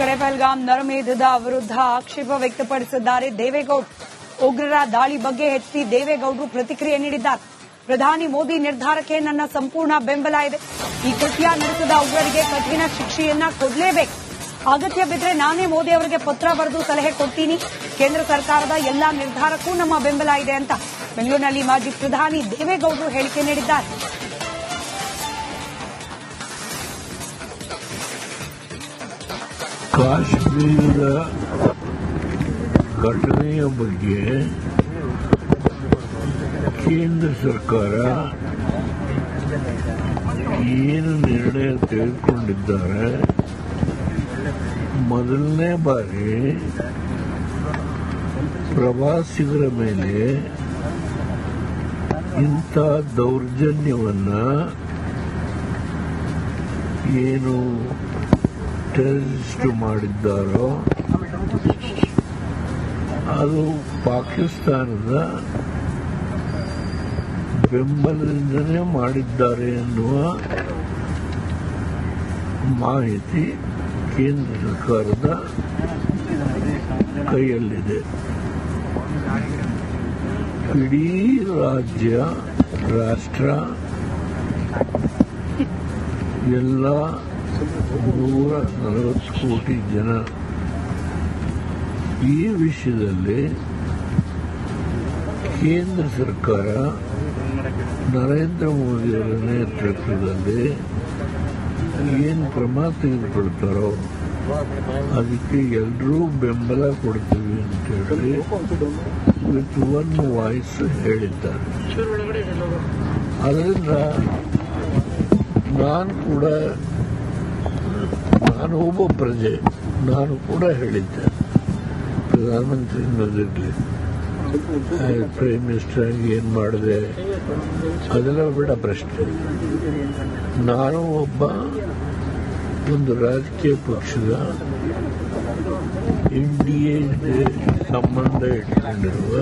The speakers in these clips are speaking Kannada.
ಕಡೆ ಪಹಲ್ಗಾಮ್ ನರಮೇಧದ ವಿರುದ್ಧ ಆಕ್ಷೇಪ ವ್ಯಕ್ತಪಡಿಸಿದ್ದಾರೆ ದೇವೇಗೌಡ. ಉಗ್ರರ ದಾಳಿ ಬಗ್ಗೆ ಹೆಚ್ಚಿ ದೇವೇಗೌಡರು ಪ್ರತಿಕ್ರಿಯೆ ನೀಡಿದ್ದಾರೆ. ಪ್ರಧಾನಿ ಮೋದಿ ನಿರ್ಧಾರಕ್ಕೆ ನನ್ನ ಸಂಪೂರ್ಣ ಬೆಂಬಲ ಇದೆ. ಈ ಕೃತ್ಯ ನಡೆಸಿದ ಉಗ್ರರಿಗೆ ಕಠಿಣ ಶಿಕ್ಷೆಯನ್ನ ಕೊಡಲೇಬೇಕು. ಅಗತ್ಯ ಬಿದ್ದರೆ ನಾನೇ ಮೋದಿ ಅವರಿಗೆ ಪತ್ರ ಬರೆದು ಸಲಹೆ ಕೊಡ್ತೀನಿ. ಕೇಂದ್ರ ಸರ್ಕಾರದ ಎಲ್ಲಾ ನಿರ್ಧಾರಕ್ಕೂ ನಮ್ಮ ಬೆಂಬಲ ಇದೆ ಅಂತ. ಬೆಂಗಳೂರಿನಲ್ಲಿ ಮಾಜಿ ಪ್ರಧಾನಿ ದೇವೇಗೌಡರು ಹೇಳಿಕೆ ನೀಡಿದ್ದಾರೆ. ಕಾಶ್ಮೀರದ ಘಟನೆಯ ಬಗ್ಗೆ ಕೇಂದ್ರ ಸರ್ಕಾರ ಏನು ನಿರ್ಣಯ ತೆಗೆದುಕೊಂಡಿದ್ದಾರೆ? ಮೊದಲನೇ ಬಾರಿ ಪ್ರವಾಸಿಗರ ಮೇಲೆ ಇಂಥ ದೌರ್ಜನ್ಯವನ್ನು ಏನು ಟೆರರಿಸ್ಟ್ ಮಾಡಿದ್ದಾರೋ? ಅದು ಪಾಕಿಸ್ತಾನದ ಬೆಂಬಲದಿಂದನೇ ಮಾಡಿದ್ದಾರೆ ಎನ್ನುವ ಮಾಹಿತಿ ಕೇಂದ್ರ ಸರ್ಕಾರದ ಕೈಯಲ್ಲಿದೆ. ಇಡೀ ರಾಜ್ಯ, ರಾಷ್ಟ್ರ, ಎಲ್ಲ ನೂರ ನಲವತ್ತು ಕೋಟಿ ಜನ ಈ ವಿಷಯದಲ್ಲಿ ಕೇಂದ್ರ ಸರ್ಕಾರ ನರೇಂದ್ರ ಮೋದಿಯವರ ನೇತೃತ್ವದಲ್ಲಿ ಏನು ಕ್ರಮ ತೆಗೆದುಕೊಳ್ತಾರೋ ಅದಕ್ಕೆ ಎಲ್ಲರೂ ಬೆಂಬಲ ಕೊಡ್ತೀವಿ ಅಂತ ಹೇಳಿ ವಿತ್ ಒನ್ ವಾಯ್ಸ್ ಹೇಳಿದ್ದಾರೆ. ಅದರಿಂದ ನಾನು ಕೂಡ ನಾನು ಒಬ್ಬ ಪ್ರಜೆ, ನಾನು ಕೂಡ ಹೇಳಿದ್ದೆ. ಪ್ರಧಾನಮಂತ್ರಿ ಅನ್ನೋದಿರಲಿ ಪ್ರೈಮ್ ಮಿನಿಸ್ಟರ್ ಆಗಿ ಏನು ಮಾಡಿದೆ? ಅದೆಲ್ಲ ಬಿಡ ಪ್ರಶ್ನೆ. ನಾನು ಒಬ್ಬ ಒಂದು ರಾಜಕೀಯ ಪಕ್ಷದ ಇಂಡಿಯಾ ಸಂಬಂಧ ಇಟ್ಕೊಂಡಿರುವ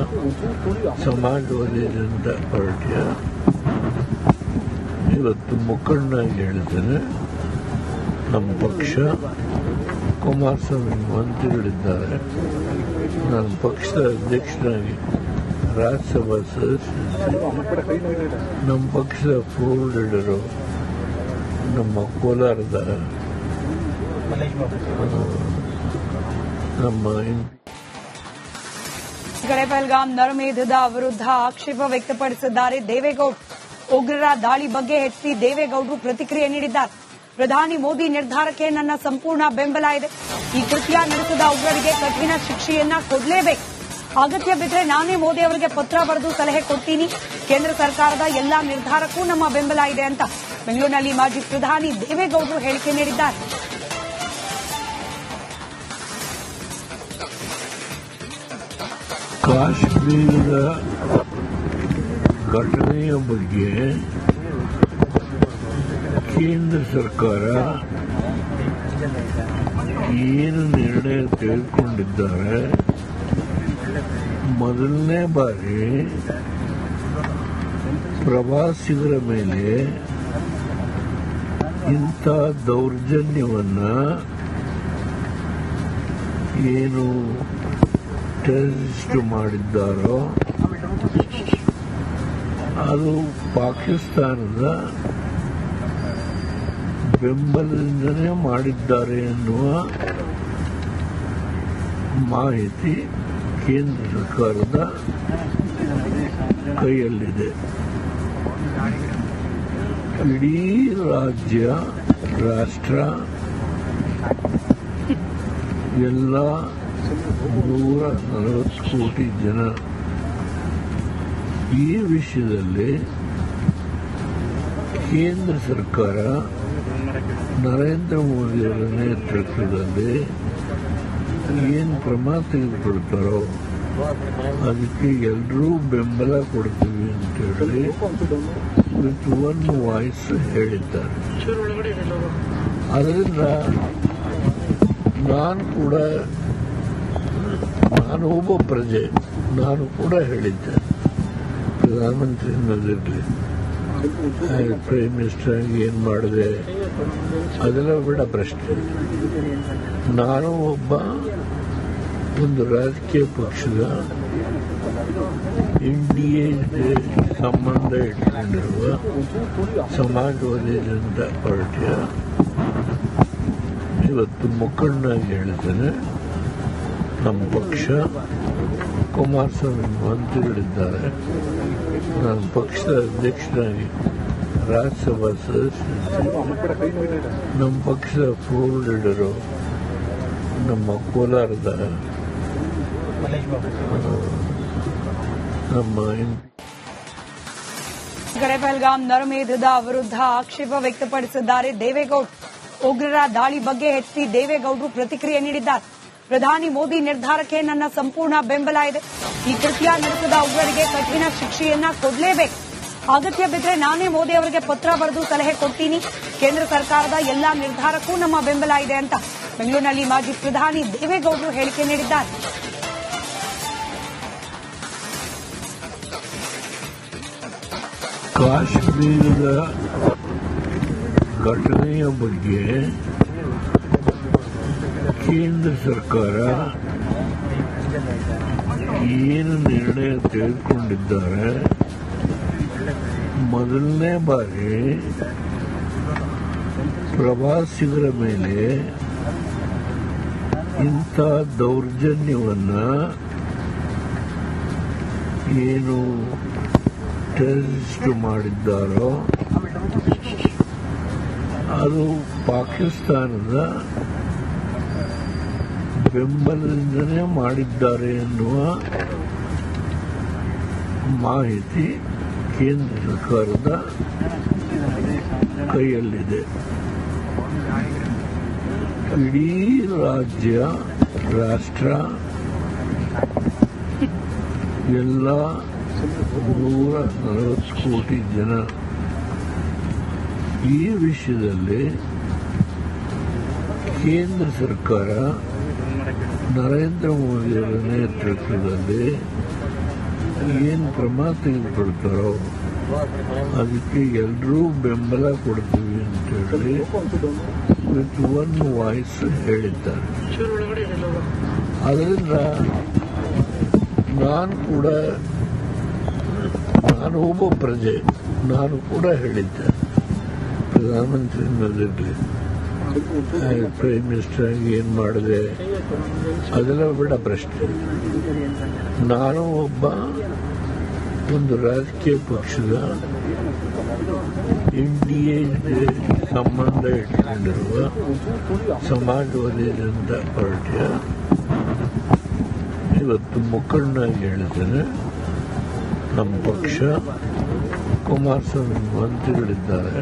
ಸಮಾಜವಾದಿ ಜನತಾ ಪಾರ್ಟಿಯ ಇವತ್ತು ಮುಖಂಡನಾಗಿ ಹೇಳ್ತೇನೆ ನಮ್ಮ ಪಕ್ಷ ಕುಮಾರಸ್ವಾಮಿ ಮಂತ್ರಿಗಳಿದ್ದಾರೆ. ನಾನು ಪಕ್ಷದ ಅಧ್ಯಕ್ಷನಾಗಿ ರಾಜ್ಯಸಭಾ ಸದಸ್ಯ ನಮ್ಮ ಪಕ್ಷದ ಫೋರ್ ಲೀಡರು ನಮ್ಮ ಕೋಲಾರದ ನಮ್ಮ ಕಡೆ ನರಮೇಧದ ವಿರುದ್ಧ ಆಕ್ಷೇಪ ವ್ಯಕ್ತಪಡಿಸಿದ್ದಾರೆ ದೇವೇಗೌಡ. ಉಗ್ರರ ದಾಳಿ ಬಗ್ಗೆ ಹೆಚ್ಚಿ ದೇವೇಗೌಡರು ಪ್ರತಿಕ್ರಿಯೆ ನೀಡಿದ್ದಾರೆ. ಪ್ರಧಾನಿ ಮೋದಿ ನಿರ್ಧಾರಕ್ಕೆ ನನ್ನ ಸಂಪೂರ್ಣ ಬೆಂಬಲ ಇದೆ. ಈ ಕೃತ್ಯ ನಡೆಸಿದ ಉಗ್ರರಿಗೆ ಕಠಿಣ ಶಿಕ್ಷೆಯನ್ನ ಕೊಡಲೇಬೇಕು. ಅಗತ್ಯ ಬಿದ್ದರೆ ನಾನೇ ಮೋದಿ ಅವರಿಗೆ ಪತ್ರ ಬರೆದು ಸಲಹೆ ಕೊಡ್ತೀನಿ. ಕೇಂದ್ರ ಸರ್ಕಾರದ ಎಲ್ಲಾ ನಿರ್ಧಾರಕ್ಕೂ ನಮ್ಮ ಬೆಂಬಲ ಇದೆ ಅಂತ ಬೆಂಗಳೂರಿನಲ್ಲಿ ಮಾಜಿ ಪ್ರಧಾನಿ ದೇವೇಗೌಡರು ಹೇಳಿಕೆ ನೀಡಿದ್ದಾರೆ. ಕಾಶ್ಮೀರದ ಘಟನೆಯ ಬಗ್ಗೆ ಕೇಂದ್ರ ಸರ್ಕಾರ ಏನು ನಿರ್ಣಯ ತೆಗೆದುಕೊಂಡಿದ್ದಾರೆ? ಮೊದಲನೇ ಬಾರಿ ಪ್ರವಾಸಿಗರ ಮೇಲೆ ಇಂಥ ದೌರ್ಜನ್ಯವನ್ನ ಏನು ಟೆರರಿಸ್ಟ್ ಮಾಡಿದ್ದಾರೋ, ಅದು ಪಾಕಿಸ್ತಾನದ ಬೆಂಬಲದಿಂದನೇ ಮಾಡಿದ್ದಾರೆ ಎನ್ನುವ ಮಾಹಿತಿ ಕೇಂದ್ರ ಸರ್ಕಾರದ ಕೈಯಲ್ಲಿದೆ. ಇಡೀ ರಾಜ್ಯ, ರಾಷ್ಟ್ರ, ಎಲ್ಲ ನೂರ ನಲವತ್ತು ಕೋಟಿ ಜನ ಈ ವಿಷಯದಲ್ಲಿ ಕೇಂದ್ರ ಸರ್ಕಾರ ನರೇಂದ್ರ ಮೋದಿಯವರ ನೇತೃತ್ವದಲ್ಲಿ ಏನು ಕ್ರಮ ತೆಗೆದುಕೊಳ್ತಾರೋ ಅದಕ್ಕೆ ಎಲ್ಲರೂ ಬೆಂಬಲ ಕೊಡ್ತೀವಿ ಅಂತ ಹೇಳಿ ವಿತ್ ಒನ್ ವಾಯ್ಸ್ ಹೇಳಿದ್ದಾರೆ. ಅದರಿಂದ ನಾನು ಕೂಡ, ನಾನು ಒಬ್ಬ ಪ್ರಜೆ, ನಾನು ಕೂಡ ಹೇಳಿದ್ದೆ. ಪ್ರಧಾನಮಂತ್ರಿ ಅನ್ನೋದಿರಲಿ ಪ್ರೈಮ್ ಮಿನಿಸ್ಟರ್ ಏನು ಮಾಡಿದೆ? ಅದೆಲ್ಲ ಬಿಡ ಪ್ರಶ್ನೆ. ನಾನು ಒಬ್ಬ ಒಂದು ರಾಜಕೀಯ ಪಕ್ಷದ ಇಂಡಿಯಾ ಸಂಬಂಧ ಇಟ್ಕೊಂಡಿರುವ ಸಮಾಜವಾದಿ ಜನತಾ ಪಾರ್ಟಿಯ ಇವತ್ತು ಮುಖಂಡನಾಗಿ ಹೇಳ್ತೇನೆ ನಮ್ಮ ಪಕ್ಷ ಕುಮಾರಸ್ವಾಮಿ ಮಂತ್ರಿಗಳಿದ್ದಾರೆ. ನಾನು ಪಕ್ಷದ ಅಧ್ಯಕ್ಷನಾಗಿ ರಾಜ್ಯಸಭಾ ಸದಸ್ಯ ನಮ್ಮ ಪಕ್ಷದ ಫ್ಲೋರ್ ಲೀಡರು ನಮ್ಮ ಕೋಲಾರದ ಆ, ನಮ್ಮ ಎಂ ಕಡೆ ಪಹಲ್ಗಾಮ್ ನರಮೇಧದ ವಿರುದ್ಧ ಆಕ್ಷೇಪ ವ್ಯಕ್ತಪಡಿಸಿದ್ದಾರೆ ದೇವೇಗೌಡ ಉಗ್ರರ ದಾಳಿ ಬಗ್ಗೆ ಎಚ್ಡಿ ದೇವೇಗೌಡರು ಪ್ರತಿಕ್ರಿಯೆ ನೀಡಿದ್ದಾರೆ ಪ್ರಧಾನಿ ಮೋದಿ ನಿರ್ಧಾರಕ್ಕೆ ನನ್ನ ಸಂಪೂರ್ಣ ಬೆಂಬಲ ಇದೆ ಈ ಕೃತ್ಯ ನಡೆಸಿದ ಉಗ್ರರಿಗೆ ಕಠಿಣ ಶಿಕ್ಷೆಯನ್ನ ಕೊಡಲೇಬೇಕು. ಅಗತ್ಯ ಬಿದ್ದರೆ ನಾನೇ ಮೋದಿ ಅವರಿಗೆ ಪತ್ರ ಬರೆದು ಸಲಹೆ ಕೊಡ್ತೀನಿ. ಕೇಂದ್ರ ಸರ್ಕಾರದ ಎಲ್ಲಾ ನಿರ್ಧಾರಕ್ಕೂ ನಮ್ಮ ಬೆಂಬಲ ಇದೆ ಅಂತ ಬೆಂಗಳೂರಿನಲ್ಲಿ ಮಾಜಿ ಪ್ರಧಾನಿ ದೇವೇಗೌಡರು ಹೇಳಿಕೆ ನೀಡಿದ್ದಾರೆ. ಕಾಶ್ಮೀರದ ಘಟನೆಯ ಬಗ್ಗೆ ಕೇಂದ್ರ ಸರ್ಕಾರ ಏನು ನಿರ್ಣಯ ತೆಗೆದುಕೊಂಡಿದ್ದಾರೆ? ಮೊದಲನೇ ಬಾರಿ ಪ್ರವಾಸಿಗರ ಮೇಲೆ ಇಂಥ ದೌರ್ಜನ್ಯವನ್ನು ಏನು ಟೆರರಿಸ್ಟ್ ಮಾಡಿದ್ದಾರೋ ಅದು ಪಾಕಿಸ್ತಾನದ ಬೆಂಬಲದಿಂದನೇ ಮಾಡಿದ್ದಾರೆ ಎನ್ನುವ ಮಾಹಿತಿ ಕೇಂದ್ರ ಸರ್ಕಾರದ ಕೈಯಲ್ಲಿದೆ. ಇಡೀ ರಾಜ್ಯ, ರಾಷ್ಟ್ರ, ಎಲ್ಲ ನೂರ ನಲವತ್ತು ಕೋಟಿ ಜನ ಈ ವಿಷಯದಲ್ಲಿ ಕೇಂದ್ರ ಸರ್ಕಾರ ನರೇಂದ್ರ ಮೋದಿಯವರ ನೇತೃತ್ವದಲ್ಲಿ ಏನು ಕ್ರಮ ತೆಗೆದುಕೊಳ್ತಾರೋ ಅದಕ್ಕೆ ಎಲ್ಲರೂ ಬೆಂಬಲ ಕೊಡ್ತೀವಿ ಅಂತೇಳಿ ವಿತ್ ಒನ್ ವಾಯ್ಸ್ ಹೇಳಿದ್ದಾರೆ. ಅದರಿಂದ ನಾನು ಕೂಡ, ನಾನು ಒಬ್ಬ ಪ್ರಜೆ, ನಾನು ಕೂಡ ಹೇಳಿದ್ದೆ. ಪ್ರಧಾನಮಂತ್ರಿನಲ್ಲಿ ಪ್ರೈಮ್ ಮಿನಿಸ್ಟರ್ ಏನು ಮಾಡಿದೆ? ಅದೆಲ್ಲ ಬಿಡ ಪ್ರಶ್ನೆ. ನಾನು ಒಬ್ಬ ಒಂದು ರಾಜಕೀಯ ಪಕ್ಷದ ಇಂಡಿಯಾ ಸಂಬಂಧ ಇಟ್ಕೊಂಡಿರುವ ಸಮಾಜವಾದಿ ಜನತಾ ಪಾರ್ಟಿಯ ಇವತ್ತು ಮುಖಂಡನಾಗಿ ಹೇಳ್ತೇನೆ ನಮ್ಮ ಪಕ್ಷ ಕುಮಾರಸ್ವಾಮಿ ಮಂತ್ರಿಗಳಿದ್ದಾರೆ.